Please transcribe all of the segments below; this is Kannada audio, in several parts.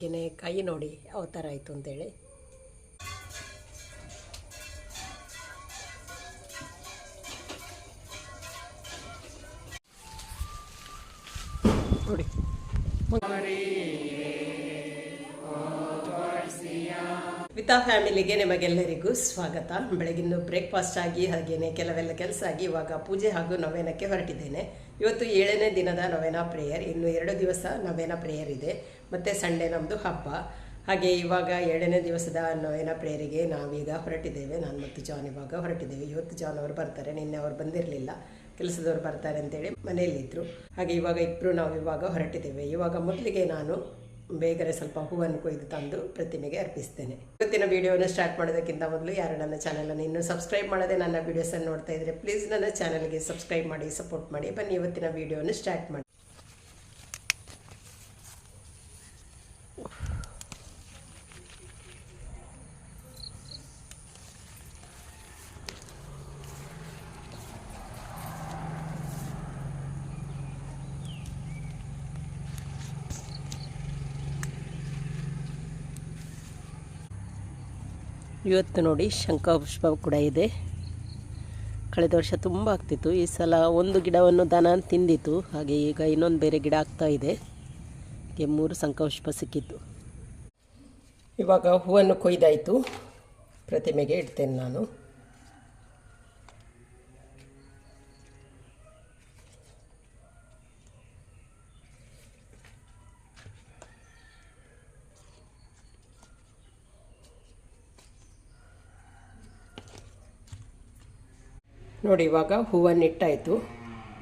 ಹಾಗೆಯೇ ಕೈ ನೋಡಿ ಯಾವ ಥರ ಆಯಿತು ಅಂತೇಳಿ. ನೋಡಿ. ವಿತಾ ಫ್ಯಾಮಿಲಿಗೆ ನಿಮಗೆಲ್ಲರಿಗೂ ಸ್ವಾಗತ. ಬೆಳಗಿನ ಬ್ರೇಕ್ಫಾಸ್ಟ್ ಆಗಿ ಹಾಗೇನೆ ಕೆಲವೆಲ್ಲ ಕೆಲಸ ಆಗಿ ಇವಾಗ ಪೂಜೆ ಹಾಗೂ ನವೇನಕ್ಕೆ ಹೊರಟಿದ್ದೇನೆ. ಇವತ್ತು ಏಳನೇ ದಿನದ ನವೇನ ಪ್ರೇಯರ್, ಇನ್ನು ಎರಡು ದಿವಸ ನವೇನ ಪ್ರೇಯರ್ ಇದೆ. ಮತ್ತು ಸಂಡೇ ನಮ್ಮದು ಹಬ್ಬ. ಹಾಗೆ ಇವಾಗ ಏಳನೇ ದಿವಸದ ನವೇನ ಪ್ರೇಯರಿಗೆ ನಾವೀಗ ಹೊರಟಿದ್ದೇವೆ. ನಾನು ಮತ್ತು ಜಾನ್ ಇವಾಗ ಹೊರಟಿದ್ದೇವೆ. ಇವತ್ತು ಜಾನ್ ಅವರು ಬರ್ತಾರೆ. ನಿನ್ನೆ ಅವರು ಬಂದಿರಲಿಲ್ಲ. ಕೆಲಸದವ್ರು ಬರ್ತಾರೆ ಅಂತೇಳಿ ಮನೆಯಲ್ಲಿದ್ದರು ಹಾಗೆ ಇವಾಗ ಇಬ್ಬರು ನಾವು ಇವಾಗ ಹೊರಟಿದ್ದೇವೆ. ಇವಾಗ ಮೊದಲಿಗೆ ನಾನು ಬೇಗನೆ ಸ್ವಲ್ಪ ಹೂವನ್ನು ಕೊಯ್ದು ತಂದು ಪ್ರತಿಮೆಗೆ ಅರ್ಪಿಸ್ತೇನೆ. ಇವತ್ತಿನ ವಿಡಿಯೋನ ಸ್ಟಾರ್ಟ್ ಮಾಡೋದಕ್ಕಿಂತ ಮೊದಲು ಯಾರು ನನ್ನ ಚಾನಲನ್ನು ಇನ್ನೂ ಸಬ್ಸ್ಕ್ರೈಬ್ ಮಾಡದೆ ನನ್ನ ವೀಡಿಯೋಸನ್ನು ನೋಡ್ತಾ ಇದ್ದರೆ ಪ್ಲೀಸ್ ನನ್ನ ಚಾನಲ್ಗೆ ಸಬ್ಸ್ಕ್ರೈಬ್ ಮಾಡಿ ಸಪೋರ್ಟ್ ಮಾಡಿ. ಬನ್ನಿ ಇವತ್ತಿನ ವಿಡಿಯೋನ ಸ್ಟಾರ್ಟ್ ಮಾಡಿ ಇವತ್ತು ನೋಡಿ ಶಂಕಪುಷ್ಪ ಕೂಡ ಇದೆ. ಕಳೆದ ವರ್ಷ ತುಂಬ ಆಗ್ತಿತ್ತು. ಈ ಸಲ ಒಂದು ಗಿಡವನ್ನು ದನ ತಿಂದಿತ್ತು. ಹಾಗೆ ಈಗ ಇನ್ನೊಂದು ಬೇರೆ ಗಿಡ ಆಗ್ತಾ ಇದೆ. ಹೀಗೆ ಮೂರು ಶಂಖಪುಷ್ಪ ಸಿಕ್ಕಿತ್ತು. ಇವಾಗ ಹೂವನ್ನು ಕೊಯ್ದಾಯಿತು. ಪ್ರತಿಮೆಗೆ ಇಡ್ತೇನೆ ನಾನು. ನೋಡಿ, ಇವಾಗ ಹೂವನ್ನು ಇಟ್ಟಾಯಿತು.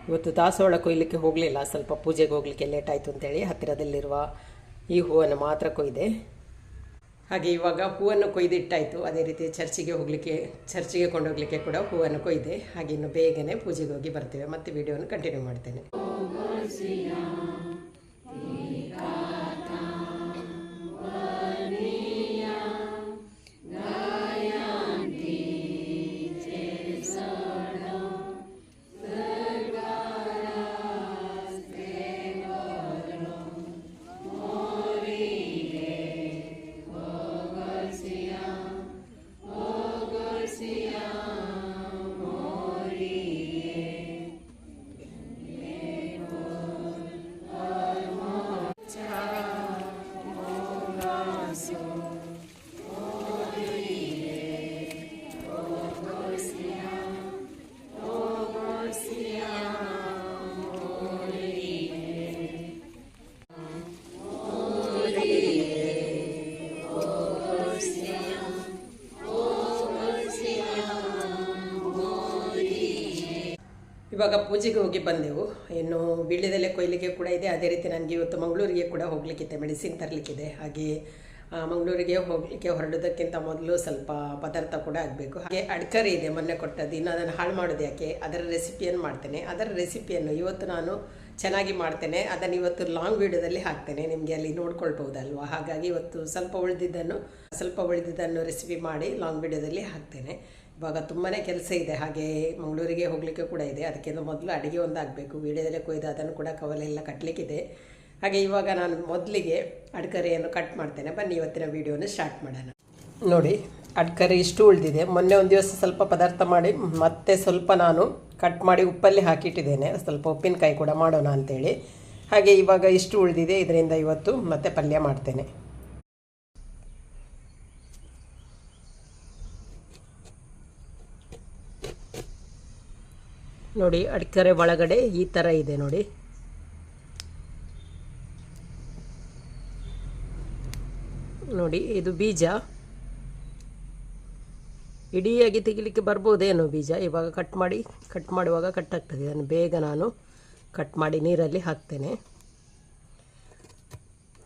ಇವತ್ತು ದಾಸವಾಳ ಕೊಯ್ಲಿಕ್ಕೆ ಹೋಗಲಿಲ್ಲ, ಸ್ವಲ್ಪ ಪೂಜೆಗೆ ಹೋಗಲಿಕ್ಕೆ ಲೇಟ್ ಆಯಿತು ಅಂತೇಳಿ ಹತ್ತಿರದಲ್ಲಿರುವ ಈ ಹೂವನ್ನು ಮಾತ್ರ ಕೊಯ್ದೆ. ಹಾಗೆ ಇವಾಗ ಹೂವನ್ನು ಕೊಯ್ದಿಟ್ಟಾಯಿತು ಅದೇ ರೀತಿ ಚರ್ಚಿಗೆ ಹೋಗಲಿಕ್ಕೆ, ಚರ್ಚಿಗೆ ಕೊಂಡೋಗ್ಲಿಕ್ಕೆ ಕೂಡ ಹೂವನ್ನು ಕೊಯ್ದೆ. ಹಾಗೆ ಇನ್ನು ಬೇಗನೆ ಪೂಜೆಗೆ ಹೋಗಿ ಬರ್ತೇವೆ. ಮತ್ತೆ ವಿಡಿಯೋನ ಕಂಟಿನ್ಯೂ ಮಾಡ್ತೇನೆ. ಇವಾಗ ಪೂಜೆಗೆ ಹೋಗಿ ಬಂದೆವು. ಇನ್ನು ವೀಳ್ಯದೆಲೆ ಕೊಯ್ಲಿಕ್ಕೆ ಕೂಡ ಇದೆ. ಅದೇ ರೀತಿ ನನಗೆ ಇವತ್ತು ಮಂಗಳೂರಿಗೆ ಕೂಡ ಹೋಗಲಿಕ್ಕಿದೆ, ಮೆಡಿಸಿನ್ ತರಲಿಕ್ಕಿದೆ. ಹಾಗೆ ಮಂಗಳೂರಿಗೆ ಹೋಗಲಿಕ್ಕೆ ಹೊರಡೋದಕ್ಕಿಂತ ಮೊದಲು ಸ್ವಲ್ಪ ಪದಾರ್ಥ ಕೂಡ ಆಗಬೇಕು. ಹಾಗೆ ಅಡ್ಕರಿ ಇದೆ ಮೊನ್ನೆ ಕೊಟ್ಟದ್ದು. ಇನ್ನು ಅದನ್ನು ಹಾಳು ಮಾಡೋದು ಯಾಕೆ? ಅದರ ರೆಸಿಪಿಯನ್ನು ಮಾಡ್ತೇನೆ. ಅದರ ರೆಸಿಪಿಯನ್ನು ಇವತ್ತು ನಾನು ಚೆನ್ನಾಗಿ ಮಾಡ್ತೇನೆ. ಅದನ್ನು ಇವತ್ತು ಲಾಂಗ್ ವಿಡಿಯೋದಲ್ಲಿ ಹಾಕ್ತೇನೆ. ನಿಮಗೆ ಅಲ್ಲಿ ನೋಡ್ಕೊಳ್ಬೋದಲ್ವ ಹಾಗಾಗಿ ಇವತ್ತು ಸ್ವಲ್ಪ ಉಳಿದಿದ್ದನ್ನು ಸ್ವಲ್ಪ ಉಳಿದಿದ್ದನ್ನು ರೆಸಿಪಿ ಮಾಡಿ ಲಾಂಗ್ ವಿಡಿಯೋದಲ್ಲಿ ಹಾಕ್ತೇನೆ. ಇವಾಗ ತುಂಬಾ ಕೆಲಸ ಇದೆ. ಹಾಗೆ ಮಂಗಳೂರಿಗೆ ಹೋಗಲಿಕ್ಕೆ ಕೂಡ ಇದೆ. ಅದಕ್ಕಿಂತ ಮೊದಲು ಅಡುಗೆ ಒಂದಾಗಬೇಕು. ವೀಳ್ಯದೆಲೆ ಕೊಯ್ದು ಅದನ್ನು ಕೂಡ ಕವಲೆಲ್ಲ ಕಟ್ಟಲಿಕ್ಕಿದೆ ಹಾಗೆ ಇವಾಗ ನಾನು ಮೊದಲಿಗೆ ಅಡ್ಕರಿಯನ್ನು ಕಟ್ ಮಾಡ್ತೇನೆ. ಬನ್ನಿ ಇವತ್ತಿನ ವೀಡಿಯೋನ ಸ್ಟಾರ್ಟ್ ಮಾಡೋಣ. ನೋಡಿ, ಅಡ್ಕರಿ ಇಷ್ಟು ಉಳಿದಿದೆ. ಮೊನ್ನೆ ಒಂದು ದಿವಸ ಸ್ವಲ್ಪ ಪದಾರ್ಥ ಮಾಡಿ, ಮತ್ತೆ ಸ್ವಲ್ಪ ನಾನು ಕಟ್ ಮಾಡಿ ಉಪ್ಪಲ್ಲಿ ಹಾಕಿಟ್ಟಿದ್ದೇನೆ. ಸ್ವಲ್ಪ ಉಪ್ಪಿನಕಾಯಿ ಕೂಡ ಮಾಡೋಣ ಅಂತೇಳಿ. ಹಾಗೆ ಇವಾಗ ಇಷ್ಟು ಉಳಿದಿದೆ. ಇದರಿಂದ ಇವತ್ತು ಮತ್ತೆ ಪಲ್ಯ ಮಾಡ್ತೇನೆ. ನೋಡಿ, ಅಡಿಕೆರೆ ಒಳಗಡೆ ಈ ಥರ ಇದೆ ನೋಡಿ. ನೋಡಿ, ಇದು ಬೀಜ. ಇಡೀಯಾಗಿ ತೆಗಿಲಿಕ್ಕೆ ಬರ್ಬೋದೇನೋ ಬೀಜ. ಇವಾಗ ಕಟ್ ಮಾಡಿ ಕಟ್ ಮಾಡುವಾಗ ಕಟ್ ಆಗ್ತದೆ. ಅದನ್ನು ಬೇಗ ನಾನು ಕಟ್ ಮಾಡಿ ನೀರಲ್ಲಿ ಹಾಕ್ತೇನೆ.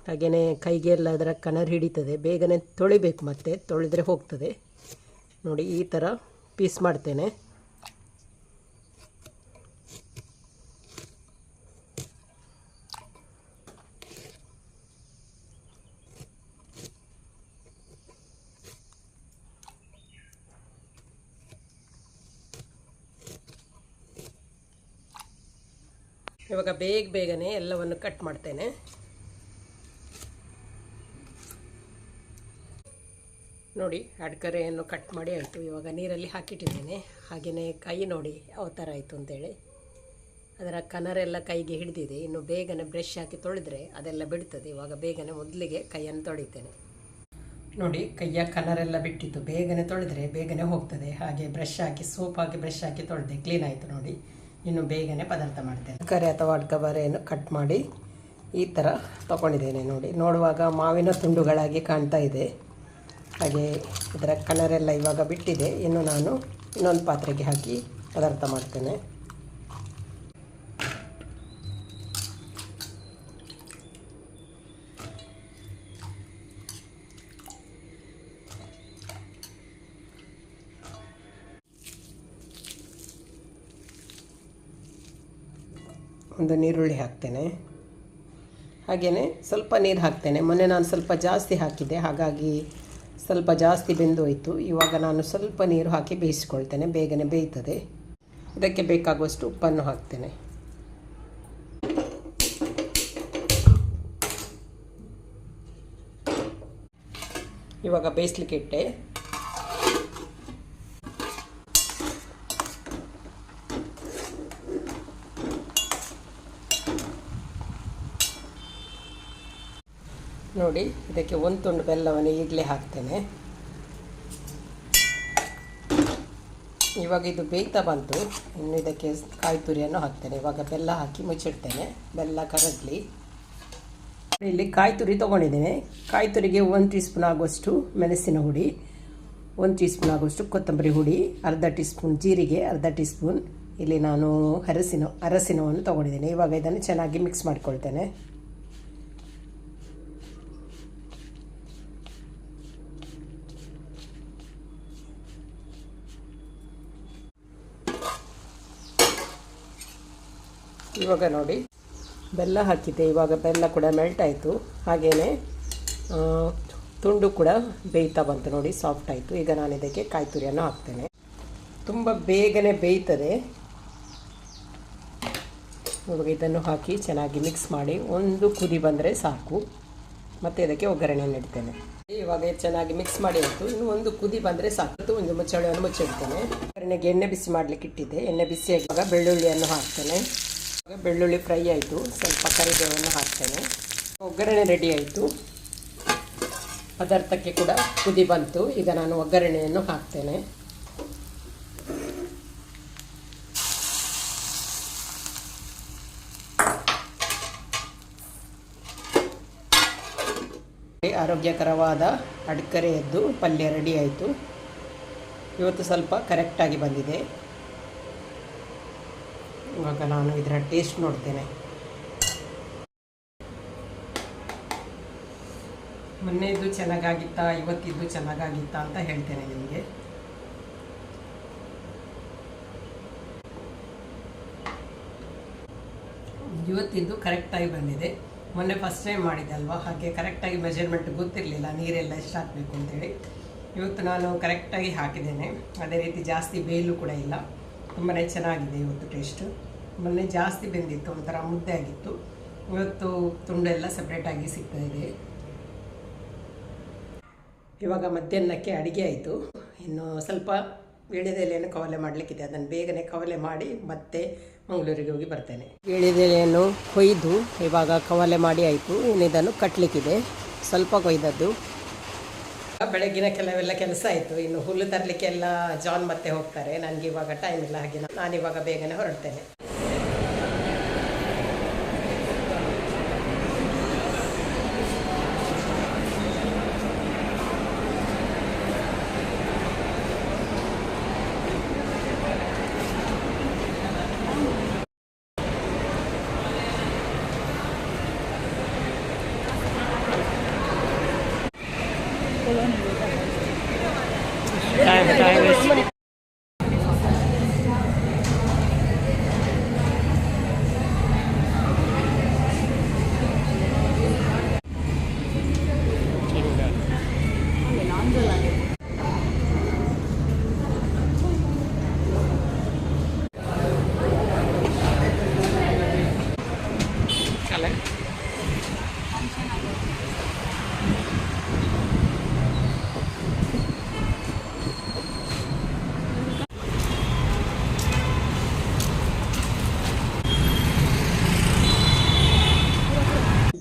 ಹಾಗೆಯೇ ಕೈಗೆಲ್ಲ ಅದರ ಕನರ್ ಹಿಡಿತದೆ. ಬೇಗನೆ ತೊಳಿಬೇಕು ಮತ್ತೆ, ತೊಳೆದ್ರೆ ಹೋಗ್ತದೆ. ನೋಡಿ, ಈ ಥರ ಪೀಸ್ ಮಾಡ್ತೇನೆ. ಇವಾಗ ಬೇಗ ಬೇಗನೆ ಎಲ್ಲವನ್ನು ಕಟ್ ಮಾಡ್ತೇನೆ. ನೋಡಿ, ಅಡ್ಕರೆಯನ್ನು ಕಟ್ ಮಾಡಿ ಆಯಿತು. ಇವಾಗ ನೀರಲ್ಲಿ ಹಾಕಿಟ್ಟಿದ್ದೇನೆ. ಹಾಗೆಯೇ ಕೈ ನೋಡಿ, ಯಾವ ಥರ ಆಯಿತು ಅಂತೇಳಿ. ಅದರ ಕನರೆಲ್ಲ ಕೈಗೆ ಹಿಡಿದಿದೆ. ಇನ್ನು ಬೇಗನೆ ಬ್ರಷ್ ಹಾಕಿ ತೊಳೆದ್ರೆ ಅದೆಲ್ಲ ಬಿಡ್ತದೆ. ಇವಾಗ ಬೇಗನೆ ಮೊದಲಿಗೆ ಕೈಯನ್ನು ತೊಳಿತೇನೆ. ನೋಡಿ, ಕೈಯ ಕಲರೆಲ್ಲ ಬಿಟ್ಟಿತ್ತು. ಬೇಗನೆ ತೊಳೆದ್ರೆ ಬೇಗನೆ ಹೋಗ್ತದೆ. ಹಾಗೆ ಬ್ರಷ್ ಹಾಕಿ, ಸೋಪ್ ಹಾಕಿ ಬ್ರಷ್ ಹಾಕಿ ತೊಳೆದೆ. ಕ್ಲೀನ್ ಆಯಿತು ನೋಡಿ. ಇನ್ನು ಬೇಗನೆ ಪದಾರ್ಥ ಮಾಡ್ತೇನೆ. ಕರೆ ಅಥವಾ ಅಡ್ಕಬರೆಯನ್ನು ಕಟ್ ಮಾಡಿ ಈ ಥರ ತಗೊಂಡಿದ್ದೇನೆ ನೋಡಿ. ನೋಡುವಾಗ ಮಾವಿನ ತುಂಡುಗಳಾಗಿ ಕಾಣ್ತಾ ಇದೆ. ಹಾಗೆ ಇದರ ಕಲರೆಲ್ಲ ಇವಾಗ ಬಿಟ್ಟಿದೆ. ಇನ್ನು ನಾನು ಇನ್ನೊಂದು ಪಾತ್ರೆಗೆ ಹಾಕಿ ಪದಾರ್ಥ ಮಾಡ್ತೇನೆ. ಒಂದು ನೀರುಳ್ಳಿ ಹಾಕ್ತೇನೆ. ಹಾಗೆಯೇ ಸ್ವಲ್ಪ ನೀರು ಹಾಕ್ತೇನೆ. ಮೊನ್ನೆ ನಾನು ಸ್ವಲ್ಪ ಜಾಸ್ತಿ ಹಾಕಿದ್ದೆ. ಹಾಗಾಗಿ ಸ್ವಲ್ಪ ಜಾಸ್ತಿ ಬೆಂದೋಯಿತು. ಇವಾಗ ನಾನು ಸ್ವಲ್ಪ ನೀರು ಹಾಕಿ ಬೇಯಿಸ್ಕೊಳ್ತೇನೆ. ಬೇಗನೆ ಬೇಯ್ತದೆ. ಇದಕ್ಕೆ ಬೇಕಾಗುವಷ್ಟು ಉಪ್ಪನ್ನು ಹಾಕ್ತೇನೆ. ಇವಾಗ ಬೇಯಿಸ್ಲಿಕ್ಕೆ ಇಟ್ಟೆ. ನೋಡಿ, ಇದಕ್ಕೆ ಒಂದು ತುಂಡು ಬೆಲ್ಲವನ್ನು ಈಗಲೇ ಹಾಕ್ತೇನೆ. ಇವಾಗ ಇದು ಬೇಯ್ತಾ ಬಂತು. ಇನ್ನು ಇದಕ್ಕೆ ಕಾಯಿ ತುರಿಯನ್ನು ಹಾಕ್ತೇನೆ. ಇವಾಗ ಬೆಲ್ಲ ಹಾಕಿ ಮುಚ್ಚಿಡ್ತೇನೆ. ಬೆಲ್ಲ ಕರಗಲಿ. ಇಲ್ಲಿ ಕಾಯಿ ತುರಿ ತೊಗೊಂಡಿದ್ದೇನೆ. ಕಾಯಿ ತುರಿಗೆ ಒಂದು ಟೀ ಸ್ಪೂನ್ ಆಗುವಷ್ಟು ಮೆಣಸಿನ ಹುಡಿ, ಒಂದು ಟೀ ಸ್ಪೂನ್ ಆಗುವಷ್ಟು ಕೊತ್ತಂಬರಿ ಹುಡಿ, ಅರ್ಧ ಟೀ ಸ್ಪೂನ್ ಜೀರಿಗೆ, ಅರ್ಧ ಟೀ ಸ್ಪೂನ್ ಇಲ್ಲಿ ನಾನು ಅರಸಿನ, ಅರಸಿನವನ್ನು ತೊಗೊಂಡಿದ್ದೇನೆ. ಇವಾಗ ಇದನ್ನು ಚೆನ್ನಾಗಿ ಮಿಕ್ಸ್ ಮಾಡ್ಕೊಳ್ತೇನೆ. ಇವಾಗ ನೋಡಿ. ಬೆಲ್ಲ ಹಾಕಿದ್ದೆ, ಇವಾಗ ಬೆಲ್ಲ ಕೂಡ ಮೆಲ್ಟ್ ಆಯಿತು. ಹಾಗೆಯೇ ತುಂಡು ಕೂಡ ಬೇಯ್ತಾ ಬಂತು ನೋಡಿ ಸಾಫ್ಟ್ ಆಯಿತು. ಈಗ ನಾನು ಇದಕ್ಕೆ ಕಾಯಿ ತುರಿಯನ್ನು ಹಾಕ್ತೇನೆ. ತುಂಬ ಬೇಗನೆ ಬೇಯ್ತದೆ. ಇವಾಗ ಇದನ್ನು ಹಾಕಿ ಚೆನ್ನಾಗಿ ಮಿಕ್ಸ್ ಮಾಡಿ, ಒಂದು ಕುದಿ ಬಂದರೆ ಸಾಕು. ಮತ್ತು ಇದಕ್ಕೆ ಒಗ್ಗರಣೆಯನ್ನು ಇಡ್ತೇನೆ. ಇವಾಗ ಚೆನ್ನಾಗಿ ಮಿಕ್ಸ್ ಮಾಡಿ ಇತ್ತು ಇನ್ನು ಒಂದು ಕುದಿ ಬಂದರೆ ಸಾಕು. ಒಂದು ಮುಚ್ಚಳೆಯನ್ನು ಮುಚ್ಚಿಡ್ತೇನೆ. ಒಗ್ಗರಣೆಗೆ ಎಣ್ಣೆ ಬಿಸಿ ಮಾಡಲಿಕ್ಕೆ ಇಟ್ಟಿದ್ದೆ. ಎಣ್ಣೆ ಬಿಸಿಯಾಗಿವಾಗ ಬೆಳ್ಳುಳ್ಳಿಯನ್ನು ಹಾಕ್ತೇನೆ. ಬೆಳ್ಳುಳ್ಳಿ ಫ್ರೈ ಆಯಿತು. ಸ್ವಲ್ಪ ಕರಿಬೇವನ್ನು ಹಾಕ್ತೇನೆ. ಒಗ್ಗರಣೆ ರೆಡಿ ಆಯಿತು. ಪದಾರ್ಥಕ್ಕೆ ಕೂಡ ಕುದಿ ಬಂತು. ಈಗ ನಾನು ಒಗ್ಗರಣೆಯನ್ನು ಹಾಕ್ತೇನೆ. ಆರೋಗ್ಯಕರವಾದ ಅಡ್ಕರೆಯದ್ದು ಪಲ್ಯ ರೆಡಿ ಆಯಿತು. ಇವತ್ತು ಸ್ವಲ್ಪ ಕರೆಕ್ಟಾಗಿ ಬಂದಿದೆ. ಇವಾಗ ನಾನು ಇದರ ಟೇಸ್ಟ್ ನೋಡ್ತೇನೆ. ಚೆನ್ನಾಗಿ ಚೆನ್ನಾಗಾಗಿತ್ತಾ ಇವತ್ತಿದ್ದು ಚೆನ್ನಾಗಾಗಿತ್ತಾ ಅಂತ ಹೇಳ್ತೇನೆ ನಿಮಗೆ. ಇವತ್ತಿದ್ದು ಕರೆಕ್ಟಾಗಿ ಬಂದಿದೆ. ಮೊನ್ನೆ ಫಸ್ಟ್ ಟೈಮ್ ಮಾಡಿದೆ ಅಲ್ವಾ? ಹಾಗೆ ಕರೆಕ್ಟಾಗಿ ಮೆಜರ್ಮೆಂಟ್ ಗೊತ್ತಿರಲಿಲ್ಲ, ನೀರೆಲ್ಲ ಎಷ್ಟು ಹಾಕಬೇಕು ಅಂತೇಳಿ. ಇವತ್ತು ನಾನು ಕರೆಕ್ಟಾಗಿ ಹಾಕಿದ್ದೇನೆ. ಅದೇ ರೀತಿ ಜಾಸ್ತಿ ಬೇಯಲು ಕೂಡ ಇಲ್ಲ. ತುಂಬಾ ಚೆನ್ನಾಗಿದೆ ಇವತ್ತು ಟೇಸ್ಟು. ಮೊನ್ನೆ ಜಾಸ್ತಿ ಬೆಂದಿತ್ತು, ಒಂಥರ ಮುದ್ದೆ ಆಗಿತ್ತು. ಇವತ್ತು ತುಂಡೆಲ್ಲ ಸಪ್ರೇಟಾಗಿ ಸಿಗ್ತಾ ಇದೆ. ಇವಾಗ ಮಧ್ಯಾಹ್ನಕ್ಕೆ ಅಡುಗೆ ಆಯಿತು. ಇನ್ನು ಸ್ವಲ್ಪ ಎಳೆದೆಲೆಯನ್ನು ಕವಲೆ ಮಾಡಲಿಕ್ಕಿದೆ. ಅದನ್ನು ಬೇಗನೆ ಕವಲೆ ಮಾಡಿ ಮತ್ತೆ ಮಂಗಳೂರಿಗೆ ಹೋಗಿ ಬರ್ತೇನೆ. ಎಳೆದೆಲೆಯನ್ನು ಕೊಯ್ದು ಇವಾಗ ಕವಲೆ ಮಾಡಿ ಆಯಿತು. ಇನ್ನು ಇದನ್ನು ಕಟ್ಟಲಿಕ್ಕಿದೆ ಸ್ವಲ್ಪ ಕೊಯ್ದದ್ದು. ಬೆಳಗಿನ ಕೆಲವೆಲ್ಲ ಕೆಲಸ ಆಯಿತು. ಇನ್ನು ಹುಲ್ಲು ತರಲಿಕ್ಕೆಲ್ಲ ಜಾನ್ ಮತ್ತೆ ಹೋಗ್ತಾರೆ. ನನಗೆ ಇವಾಗ ಟೈಮ್ ಇಲ್ಲ, ಹಾಗೆ ನಾನಿವಾಗ ಬೇಗನೆ ಹೊರಡ್ತೇನೆ.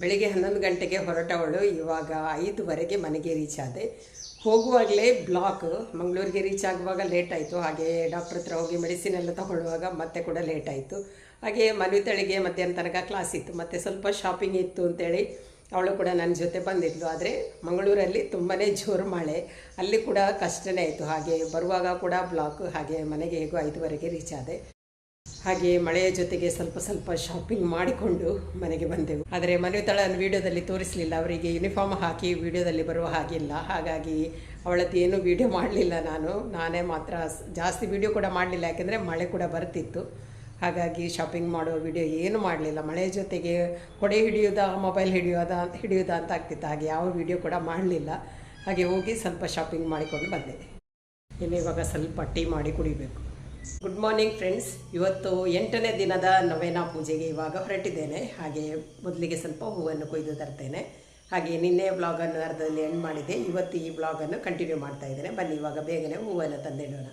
ಬೆಳಿಗ್ಗೆ ಹನ್ನೊಂದು ಗಂಟೆಗೆ ಹೊರಟವಳು. ಇವಾಗ ಐದುವರೆಗೆ ಮನೆಗೆ ರೀಚ್ ಆದೆ. ಹೋಗುವಾಗಲೇ ಬ್ಲಾಕ್ ಮಂಗಳೂರಿಗೆ ರೀಚ್ ಆಗುವಾಗ ಲೇಟ್ ಆಯಿತು. ಹಾಗೆ ಡಾಕ್ಟ್ರ್ ಹತ್ರ ಹೋಗಿ ಮೆಡಿಸಿನ್ ಎಲ್ಲ ತಗೊಳ್ಳುವಾಗ ಮತ್ತೆ ಕೂಡ ಲೇಟ್ ಆಯಿತು. ಹಾಗೆ ಮನುತಳಿಗೆ ಮಧ್ಯಾಹ್ನ ತನಕ ಕ್ಲಾಸ್ ಇತ್ತು. ಮತ್ತು ಸ್ವಲ್ಪ ಶಾಪಿಂಗ್ ಇತ್ತು ಅಂತೇಳಿ ಅವಳು ಕೂಡ ನನ್ನ ಜೊತೆ ಬಂದಿದ್ಲು. ಆದರೆ ಮಂಗಳೂರಲ್ಲಿ ತುಂಬಾ ಜೋರು ಮಳೆ. ಅಲ್ಲಿ ಕೂಡ ಕಷ್ಟನೇ ಆಯಿತು. ಹಾಗೆ ಬರುವಾಗ ಕೂಡ ಬ್ಲಾಕ್ ಹಾಗೆ ಮನೆಗೆ ಹೇಗೋ ಐದುವರೆಗೆ ರೀಚ್ ಆದೆ. ಹಾಗೆ ಮಳೆಯ ಜೊತೆಗೆ ಸ್ವಲ್ಪ ಸ್ವಲ್ಪ ಶಾಪಿಂಗ್ ಮಾಡಿಕೊಂಡು ಮನೆಗೆ ಬಂದೆವು ಆದರೆ ಮನೆತಳ ವಿಡಿಯೋದಲ್ಲಿ ತೋರಿಸಲಿಲ್ಲ. ಅವರಿಗೆ ಯೂನಿಫಾರ್ಮ್ ಹಾಕಿ ವಿಡಿಯೋದಲ್ಲಿ ಬರುವ ಹಾಗಿಲ್ಲ. ಹಾಗಾಗಿ ಅವಳದ್ದು ಏನು ವಿಡಿಯೋ ಮಾಡಲಿಲ್ಲ ನಾನು. ನಾನೇ ಮಾತ್ರ ಜಾಸ್ತಿ ವಿಡಿಯೋ ಕೂಡ ಮಾಡಲಿಲ್ಲ. ಯಾಕೆಂದರೆ ಮಳೆ ಕೂಡ ಬರ್ತಿತ್ತು. ಹಾಗಾಗಿ ಶಾಪಿಂಗ್ ಮಾಡೋ ವಿಡಿಯೋ ಏನು ಮಾಡಲಿಲ್ಲ. ಮಳೆ ಜೊತೆಗೆ ಕೊಡೆ ಹಿಡಿಯೋದ ಮೊಬೈಲ್ ಹಿಡಿಯೋದ ಹಿಡಿಯೋದ ಅಂತ ಆಗ್ತಿತ್ತು. ಹಾಗೆ ಯಾವ ವಿಡಿಯೋ ಕೂಡ ಮಾಡಲಿಲ್ಲ. ಹಾಗೆ ಹೋಗಿ ಸ್ವಲ್ಪ ಶಾಪಿಂಗ್ ಮಾಡಿಕೊಂಡು ಬಂದೆ. ಇನ್ನು ಇವಾಗ ಸ್ವಲ್ಪ ಟೀ ಮಾಡಿ ಕುಡಿಬೇಕು. ಗುಡ್ ಮಾರ್ನಿಂಗ್ ಫ್ರೆಂಡ್ಸ್ ಇವತ್ತು ಎಂಟನೇ ದಿನದ ನವೇನಾ ಪೂಜೆಗೆ ಇವಾಗ ಹೊರಟಿದ್ದೇನೆ. ಹಾಗೆ ಮೊದಲಿಗೆ ಸ್ವಲ್ಪ ಹೂವನ್ನು ಕೊಯ್ದು ತರ್ತೇನೆ. ಹಾಗೆ ನಿನ್ನೆ ಬ್ಲಾಗನ್ನು ಅರ್ಧದಲ್ಲಿ ಎಂಡ್ ಮಾಡಿದೆ ಇವತ್ತು ಈ ಬ್ಲಾಗನ್ನು ಕಂಟಿನ್ಯೂ ಮಾಡ್ತಾ ಇದ್ದೇನೆ. ಬನ್ನಿ, ಇವಾಗ ಬೇಗನೆ ಹೂವನ್ನು ತಂದಿಡೋಣ.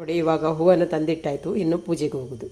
ನೋಡಿ ಇವಾಗ ಹೂವನ್ನು ತಂದಿಟ್ಟಾಯಿತು ಇನ್ನು ಪೂಜೆಗೆ ಹೋಗುದು.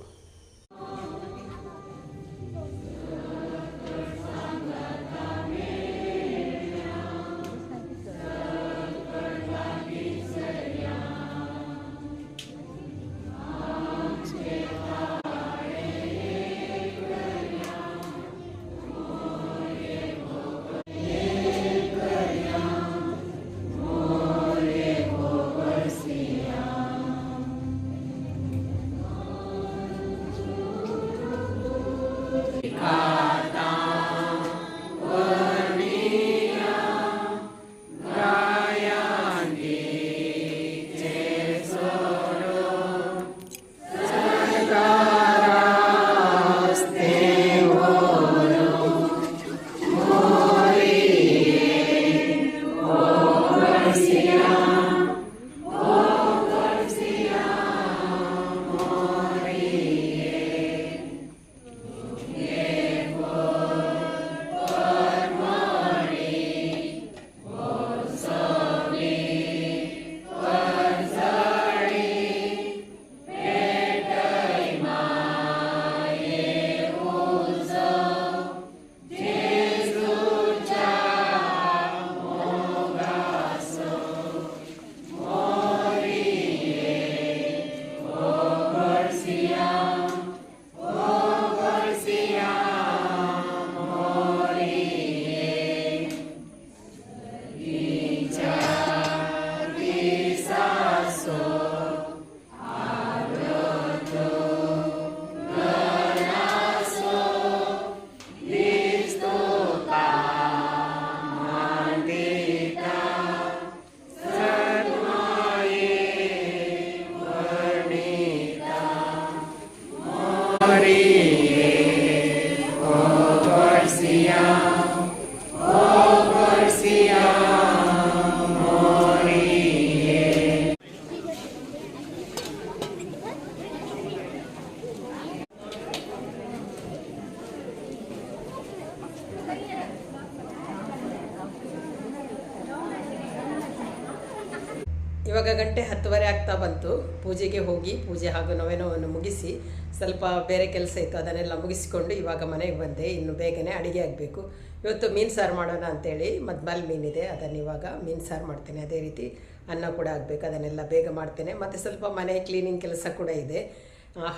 ಇವಾಗ ಗಂಟೆ ಹತ್ತುವರೆ ಆಗ್ತಾ ಬಂತು. ಪೂಜೆಗೆ ಹೋಗಿ ಪೂಜೆ ಹಾಗೂ ನೋವೆನೋವನ್ನು ಮುಗಿಸಿ ಸ್ವಲ್ಪ ಬೇರೆ ಕೆಲಸ ಇತ್ತು, ಅದನ್ನೆಲ್ಲ ಮುಗಿಸಿಕೊಂಡು ಇವಾಗ ಮನೆಗೆ ಬಂದೆ. ಇನ್ನು ಬೇಗನೆ ಅಡುಗೆ ಆಗಬೇಕು. ಇವತ್ತು ಮೀನು ಸಾರು ಮಾಡೋಣ ಅಂತೇಳಿ ಮದ್ಮಲ್ ಮೀನಿದೆ ಅದನ್ನು ಇವಾಗ ಮೀನು ಸಾರು ಮಾಡ್ತೇನೆ. ಅದೇ ರೀತಿ ಅನ್ನ ಕೂಡ ಆಗಬೇಕು, ಅದನ್ನೆಲ್ಲ ಬೇಗ ಮಾಡ್ತೇನೆ. ಮತ್ತು ಸ್ವಲ್ಪ ಮನೆ ಕ್ಲೀನಿಂಗ್ ಕೆಲಸ ಕೂಡ ಇದೆ.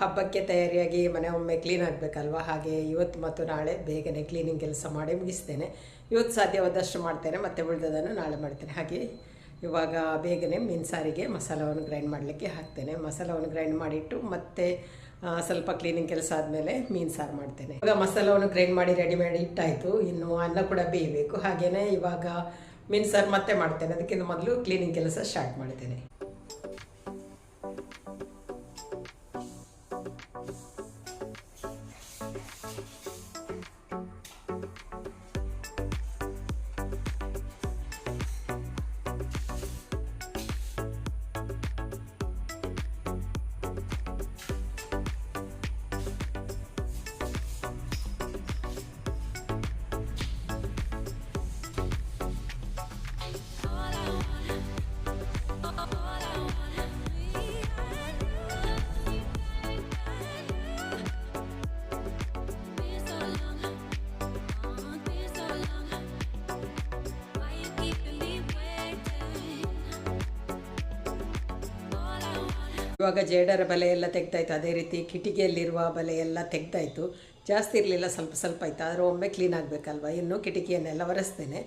ಹಬ್ಬಕ್ಕೆ ತಯಾರಿಯಾಗಿ ಮನೆ ಒಮ್ಮೆ ಕ್ಲೀನ್ ಆಗಬೇಕಲ್ವ? ಹಾಗೆ ಇವತ್ತು ಮತ್ತು ನಾಳೆ ಬೇಗನೆ ಕ್ಲೀನಿಂಗ್ ಕೆಲಸ ಮಾಡಿ ಮುಗಿಸ್ತೇನೆ. ಇವತ್ತು ಸಾಧ್ಯವಾದಷ್ಟು ಮಾಡ್ತೇನೆ, ಮತ್ತು ಉಳಿದದನ್ನು ನಾಳೆ ಮಾಡ್ತೇನೆ. ಹಾಗೆ ಇವಾಗ ಬೇಗನೆ ಮೀನು ಸಾರಿಗೆ ಮಸಾಲವನ್ನು ಗ್ರೈಂಡ್ ಮಾಡಲಿಕ್ಕೆ ಹಾಕ್ತೇನೆ. ಮಸಾಲವನ್ನು ಗ್ರೈಂಡ್ ಮಾಡಿಟ್ಟು ಮತ್ತೆ ಸ್ವಲ್ಪ ಕ್ಲೀನಿಂಗ್ ಕೆಲಸ ಆದಮೇಲೆ ಮೀನು ಸಾರು ಮಾಡ್ತೇನೆ. ಇವಾಗ ಮಸಾಲವನ್ನು ಗ್ರೈಂಡ್ ಮಾಡಿ ರೆಡಿ ಮಾಡಿ ಇಟ್ಟಾಯಿತು. ಇನ್ನು ಅನ್ನ ಕೂಡ ಬೇಯಬೇಕು. ಹಾಗೆಯೇ ಇವಾಗ ಮೀನು ಸಾರು ಮತ್ತೆ ಮಾಡ್ತೇನೆ. ಅದಕ್ಕಿಂತ ಮೊದಲು ಕ್ಲೀನಿಂಗ್ ಕೆಲಸ ಸ್ಟಾರ್ಟ್ ಮಾಡ್ತೇನೆ. ಇವಾಗ ಜೇಡರ ಬಲೆ ಎಲ್ಲ ತೆಗ್ದಾಯ್ತು. ಅದೇ ರೀತಿ ಕಿಟಕಿಯಲ್ಲಿರುವ ಬಲೆ ಎಲ್ಲ ತೆಗ್ದಾಯ್ತು. ಜಾಸ್ತಿ ಇರಲಿಲ್ಲ, ಸ್ವಲ್ಪ ಸ್ವಲ್ಪ ಆಯಿತು. ಆದರೆ ಒಮ್ಮೆ ಕ್ಲೀನ್ ಆಗಬೇಕಲ್ವ? ಇನ್ನು ಕಿಟಕಿಯನ್ನೆಲ್ಲ ಒರೆಸ್ತೇನೆ.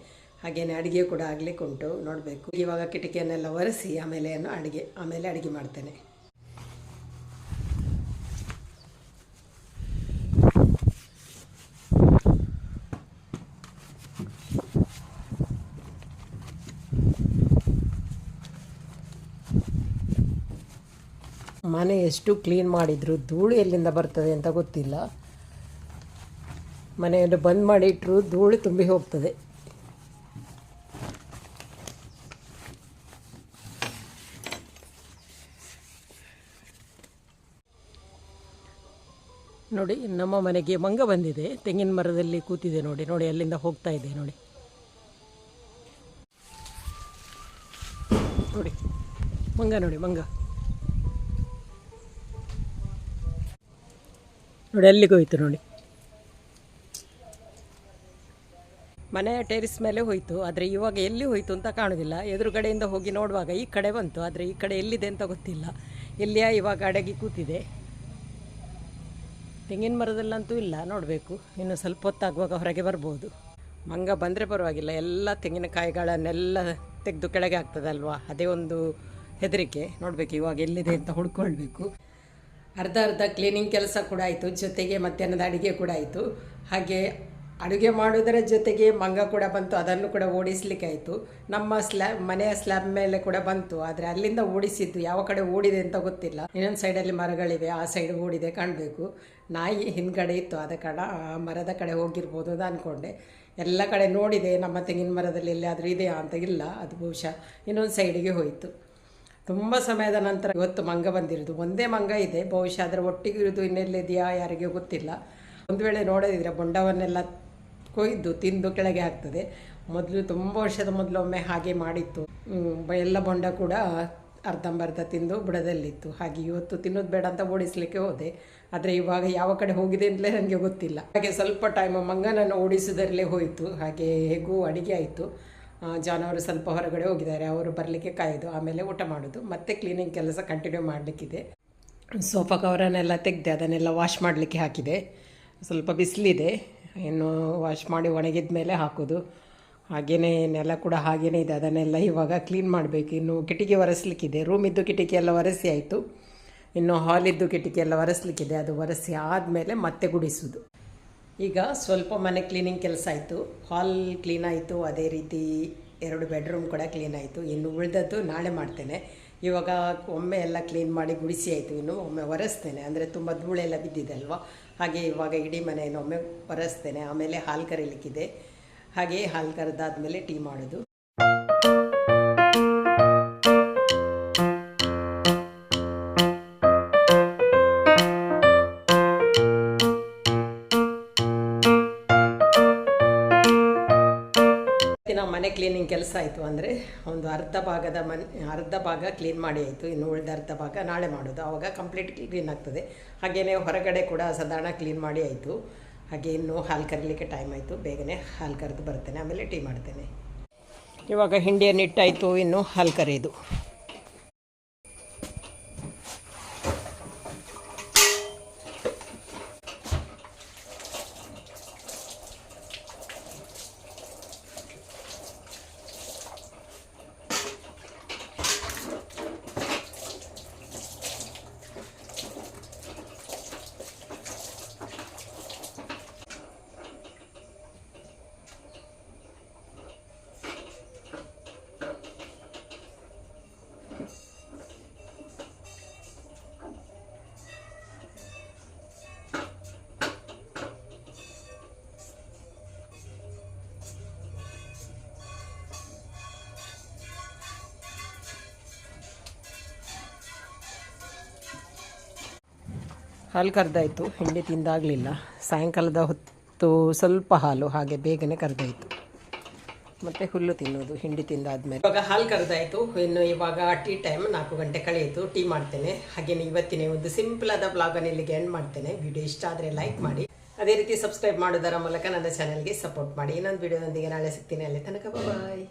ಹಾಗೆಯೇ ಅಡುಗೆ ಕೂಡ ಆಗಲಿಕ್ಕೆ ಉಂಟು ನೋಡಬೇಕು. ಇವಾಗ ಕಿಟಕಿಯನ್ನೆಲ್ಲ ಒರೆಸಿ ಆಮೇಲೆ ಅಡುಗೆ ಆಮೇಲೆ ಅಡುಗೆ ಮಾಡ್ತೇನೆ. ಮನೆ ಎಷ್ಟು ಕ್ಲೀನ್ ಮಾಡಿದ್ರು ಧೂಳು ಎಲ್ಲಿಂದ ಬರ್ತದೆ ಅಂತ ಗೊತ್ತಿಲ್ಲ. ಮನೆಯನ್ನು ಬಂದ್ ಮಾಡಿಟ್ರು ಧೂಳು ತುಂಬಿ ಹೋಗ್ತದೆ. ನೋಡಿ, ನಮ್ಮ ಮನೆಗೆ ಮಂಗ ಬಂದಿದೆ. ತೆಂಗಿನ ಮರದಲ್ಲಿ ಕೂತಿದೆ ನೋಡಿ ನೋಡಿ, ಅಲ್ಲಿಂದ ಹೋಗ್ತಾ ಇದೆ ನೋಡಿ. ನೋಡಿ, ಮಂಗ ನೋಡಿ, ಮಂಗ. ನೋಡಿ ಅಲ್ಲಿಗೆ ಹೋಯ್ತು ನೋಡಿ. ಮನೆಯ ಟೆರಿಸ್ ಮೇಲೆ ಹೋಯಿತು, ಆದರೆ ಇವಾಗ ಎಲ್ಲಿ ಹೋಯಿತು ಅಂತ ಕಾಣೋದಿಲ್ಲ. ಎದುರುಗಡೆಯಿಂದ ಹೋಗಿ ನೋಡುವಾಗ ಈ ಕಡೆ ಬಂತು, ಆದರೆ ಈ ಕಡೆ ಎಲ್ಲಿದೆ ಅಂತ ಗೊತ್ತಿಲ್ಲ. ಎಲ್ಲಿಯ ಇವಾಗ ಅಡಗಿ ಕೂತಿದೆ. ತೆಂಗಿನ ಮರದಲ್ಲಂತೂ ಇಲ್ಲ, ನೋಡಬೇಕು. ಇನ್ನು ಸ್ವಲ್ಪ ಹೊತ್ತಾಗುವಾಗ ಹೊರಗೆ ಬರ್ಬೋದು. ಮಂಗ ಬಂದರೆ ಪರವಾಗಿಲ್ಲ, ಎಲ್ಲ ತೆಂಗಿನಕಾಯಿಗಳನ್ನೆಲ್ಲ ತೆಗೆದು ಕೆಳಗೆ ಆಗ್ತದಲ್ವಾ ಅದೇ ಒಂದು ಹೆದರಿಕೆ. ನೋಡಬೇಕು ಇವಾಗ ಎಲ್ಲಿದೆ ಅಂತ ಹುಡ್ಕೊಳ್ಬೇಕು. ಅರ್ಧ ಅರ್ಧ ಕ್ಲೀನಿಂಗ್ ಕೆಲಸ ಕೂಡ ಆಯಿತು, ಜೊತೆಗೆ ಮಧ್ಯಾಹ್ನದ ಅಡುಗೆ ಕೂಡ ಆಯಿತು. ಹಾಗೆ ಅಡುಗೆ ಮಾಡೋದರ ಜೊತೆಗೆ ಮಂಗ ಕೂಡ ಬಂತು, ಅದನ್ನು ಕೂಡ ಓಡಿಸ್ಲಿಕ್ಕೆ ಆಯಿತು. ನಮ್ಮ ಸ್ಲ್ಯಾಬ್ ಮನೆಯ ಸ್ಲ್ಯಾಬ್ ಮೇಲೆ ಕೂಡ ಬಂತು, ಆದರೆ ಅಲ್ಲಿಂದ ಓಡಿಸಿದ್ದು ಯಾವ ಕಡೆ ಓಡಿದೆ ಅಂತ ಗೊತ್ತಿಲ್ಲ. ಇನ್ನೊಂದು ಸೈಡಲ್ಲಿ ಮರಗಳಿವೆ, ಆ ಸೈಡ್ ಓಡಿದೆ ಕಾಣಬೇಕು. ನಾಯಿ ಹಿಂದ್ಗಡೆ ಇತ್ತು, ಆದ ಕಾರಣ ಆ ಮರದ ಕಡೆ ಹೋಗಿರ್ಬೋದು ಅಂತ ಅಂದ್ಕೊಂಡೆ ಎಲ್ಲ ಕಡೆ ನೋಡಿದೆ, ನಮ್ಮ ತೆಂಗಿನ ಮರದಲ್ಲಿ ಎಲ್ಲಾದರೂ ಇದೆಯಾ ಅಂತ ಇಲ್ಲ, ಅದು ಬಹುಶಃ ಇನ್ನೊಂದು ಸೈಡಿಗೆ ಹೋಯಿತು. ತುಂಬ ಸಮಯದ ನಂತರ ಇವತ್ತು ಮಂಗ ಬಂದಿರೋದು. ಒಂದೇ ಮಂಗ ಇದೆ. ಬಹುಶಃ ಅದರ ಒಟ್ಟಿಗೆ ಇರೋದು ಇನ್ನೆಲ್ಲಿದೆಯಾ ಯಾರಿಗೂ ಗೊತ್ತಿಲ್ಲ. ಒಂದು ವೇಳೆ ನೋಡೋದಿದ್ರೆ ಬೊಂಡವನ್ನೆಲ್ಲ ಕೊಯ್ದು ತಿಂದು ಕೆಳಗೆ ಆಗ್ತದೆ ಮೊದಲು ತುಂಬ ವರ್ಷದ ಮೊದಲು ಒಮ್ಮೆ ಹಾಗೆ ಮಾಡಿತ್ತು. ಎಲ್ಲ ಬೊಂಡ ಕೂಡ ಅರ್ಧಂಬರ್ಧ ತಿಂದು ಬುಡದಲ್ಲಿತ್ತು. ಹಾಗೆ ಇವತ್ತು ತಿನ್ನೋದು ಬೇಡ ಅಂತ ಓಡಿಸ್ಲಿಕ್ಕೆ ಹೋದೆ. ಆದರೆ ಇವಾಗ ಯಾವ ಕಡೆ ಹೋಗಿದೆ ಅಂತಲೇ ನನಗೆ ಗೊತ್ತಿಲ್ಲ. ಹಾಗೆ ಸ್ವಲ್ಪ ಟೈಮ್ ಮಂಗನನ್ನು ಓಡಿಸೋದರಲ್ಲೇ ಹೋಯಿತು. ಹಾಗೆ ಹೇಗೂ ಅಡುಗೆ ಆಯಿತು. ಜಾನವರು ಸ್ವಲ್ಪ ಹೊರಗಡೆ ಹೋಗಿದ್ದಾರೆ. ಅವರು ಬರಲಿಕ್ಕೆ ಕಾಯೋದು, ಆಮೇಲೆ ಊಟ ಮಾಡೋದು. ಮತ್ತೆ ಕ್ಲೀನಿಂಗ್ ಕೆಲಸ ಕಂಟಿನ್ಯೂ ಮಾಡಲಿಕ್ಕಿದೆ. ಸೋಫಾ ಕವರನ್ನೆಲ್ಲ ತೆಗೆದೆ, ಅದನ್ನೆಲ್ಲ ವಾಶ್ ಮಾಡಲಿಕ್ಕೆ ಹಾಕಿದೆ. ಸ್ವಲ್ಪ ಬಿಸಿಲಿದೆ. ಇನ್ನು ವಾಶ್ ಮಾಡಿ ಒಣಗಿದ ಮೇಲೆ ಹಾಕೋದು. ಹಾಗೆಯೇ ನೆಲ ಕೂಡ ಹಾಗೇ ಇದೆ. ಅದನ್ನೆಲ್ಲ ಇವಾಗ ಕ್ಲೀನ್ ಮಾಡಬೇಕು. ಇನ್ನು ಕಿಟಕಿ ಒರೆಸ್ಲಿಕ್ಕಿದೆ. ರೂಮಿದ್ದು ಕಿಟಕಿ ಎಲ್ಲ ಒರೆಸಿ ಆಯಿತು. ಇನ್ನು ಹಾಲಿದ್ದು ಕಿಟಕಿ ಎಲ್ಲ ಒರೆಸ್ಲಿಕ್ಕಿದೆ. ಅದು ಒರೆಸಿ ಆದಮೇಲೆ ಮತ್ತೆ ಗುಡಿಸೋದು. ಈಗ ಸ್ವಲ್ಪ ಮನೆ ಕ್ಲೀನಿಂಗ್ ಕೆಲಸ ಆಯಿತು. ಹಾಲ್ ಕ್ಲೀನ್ ಆಯಿತು. ಅದೇ ರೀತಿ ಎರಡು ಬೆಡ್ರೂಮ್ ಕೂಡ ಕ್ಲೀನ್ ಆಯಿತು. ಇನ್ನು ಉಳಿದದ್ದು ನಾಳೆ ಮಾಡ್ತೇನೆ. ಇವಾಗ ಒಮ್ಮೆ ಎಲ್ಲ ಕ್ಲೀನ್ ಮಾಡಿ ಗುಡಿಸಿ ಆಯಿತು. ಇನ್ನು ಒಮ್ಮೆ ಒರೆಸ್ತೇನೆ. ಅಂದರೆ ತುಂಬ ಧೂಳೆಲ್ಲ ಬಿದ್ದಿದೆ ಅಲ್ವಾ? ಹಾಗೆ ಇವಾಗ ಇಡೀ ಮನೆಯನ್ನು ಒಮ್ಮೆ ಒರೆಸ್ತೇನೆ. ಆಮೇಲೆ ಹಾಲು ಕರೀಲಿಕ್ಕಿದೆ. ಹಾಗೆ ಹಾಲು ಕರೆದಾದ್ಮೇಲೆ ಟೀ ಮಾಡೋದು. ಕ್ಲೀನಿಂಗ್ ಕೆಲಸ ಆಯಿತು ಅಂದರೆ ಒಂದು ಅರ್ಧ ಭಾಗದ ಮನೆ, ಅರ್ಧ ಭಾಗ ಕ್ಲೀನ್ ಮಾಡಿ ಆಯಿತು, ಇನ್ನು ಉಳಿದ ಅರ್ಧ ಭಾಗ ನಾಳೆ ಮಾಡೋದು. ಆವಾಗ ಕಂಪ್ಲೀಟ್ ಕ್ಲೀನ್ ಆಗ್ತದೆ. ಹಾಗೆಯೇ ಹೊರಗಡೆ ಕೂಡ ಸಾಧಾರಣ ಕ್ಲೀನ್ ಮಾಡಿ ಆಯಿತು. ಹಾಗೆ ಇನ್ನು ಹಾಲು ಕರೀಲಿಕ್ಕೆ ಟೈಮ್ ಆಯಿತು. ಬೇಗನೆ ಹಾಲು ಕರೆದು ಬರ್ತೇನೆ, ಆಮೇಲೆ ಟೀ ಮಾಡ್ತೇನೆ. ಇವಾಗ ಹಿಂಡಿಯನ್ನು ಇಟ್ಟಾಯಿತು ಇನ್ನು ಹಾಲು ಕರೆಯೋದು. ಹಾಲು ಕರೆದಾಯಿತು, ಹಿಂಡಿ ತಿಂದಾಗಲಿಲ್ಲ. ಸಾಯಂಕಾಲದ ಹೊತ್ತು ಸ್ವಲ್ಪ ಹಾಲು, ಹಾಗೆ ಬೇಗನೆ ಕರೆದಾಯಿತು. ಮತ್ತೆ ಹುಲ್ಲು ತಿನ್ನೋದು, ಹಿಂಡಿ ತಿಂದಾದ್ಮೇಲೆ. ಇವಾಗ ಹಾಲು ಕರೆದಾಯಿತು. ಇನ್ನು ಇವಾಗ ಟೀ ಟೈಮ್ ನಾಲ್ಕು ಗಂಟೆ ಕಳೆಯಿತು. ಟೀ ಮಾಡ್ತೇನೆ. ಹಾಗೆಯೇ ಇವತ್ತಿನ ಒಂದು ಸಿಂಪಲ್ ಆದ ಬ್ಲಾಗನ್ನು ಇಲ್ಲಿಗೆ ಎಂಡ್ ಮಾಡ್ತೇನೆ. ವಿಡಿಯೋ ಇಷ್ಟ ಆದರೆ ಲೈಕ್ ಮಾಡಿ. ಅದೇ ರೀತಿ ಸಬ್ಸ್ಕ್ರೈಬ್ ಮಾಡೋದರ ಮೂಲಕ ನನ್ನ ಚಾನಲ್ಗೆ ಸಪೋರ್ಟ್ ಮಾಡಿ. ಇನ್ನೊಂದು ವಿಡಿಯೋದೊಂದಿಗೆ ನಾಳೆ ಸಿಗ್ತೀನಿ. ಅಲ್ಲಿ ತನಕ ಬಾಯ್